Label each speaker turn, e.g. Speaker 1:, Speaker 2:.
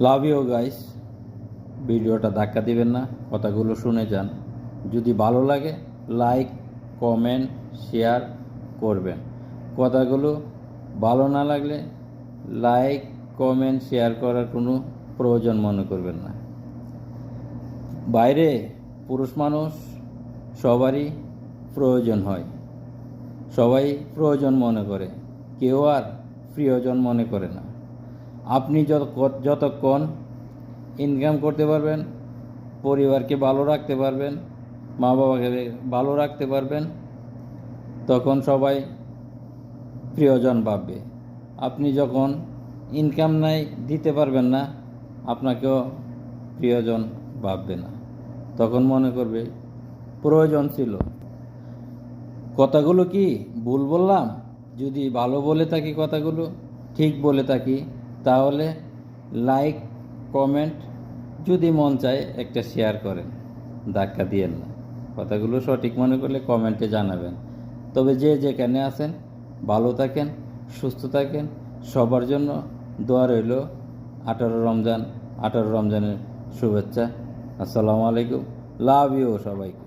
Speaker 1: Love you guys ভিডিওটা ধাক্কা দিবেন না, কথাগুলো শুনে যান। যদি ভালো লাগে লাইক কমেন্ট শেয়ার করবেন। কথাগুলো ভালো না লাগলে লাইক কমেন্ট শেয়ার করার কোনো প্রয়োজন মনে করবেন না। বাইরে পুরুষ মানুষ সবারই প্রয়োজন হয়। সবাই প্রয়োজন মনে করে। কেউ আর প্রিয়জন মনে করে না। আপনি যত যতক্ষণ ইনকাম করতে পারবেন, পরিবারকে ভালো রাখতে পারবেন মা বাবাকে ভালো রাখতে পারবেন, তখন সবাই প্রিয়জন ভাববে আপনি যখন ইনকাম নাই, দিতে পারবেন না, আপনাকেও প্রিয়জন ভাববে না। তখন মনে করবে, প্রয়োজন ছিল। কথাগুলো কি ভুল বললাম? যদি ভালো বলে থাকি কথাগুলো, ঠিক বলে থাকি তাহলে লাইক, কমেন্ট যদি মন চায় একটা শেয়ার করেন, ধাক্কা দিয়েন না। কথাগুলো সঠিক মনে করলে কমেন্টে জানাবেন। তবে যে যেখানে আছেন, ভালো থাকেন, সুস্থ থাকেন, সবার জন্য দোয়া রইল আঠারো রমজান, আঠারো রমজানের শুভেচ্ছা। আসসালামু আলাইকুম, লাভ ইউ সবাইকে।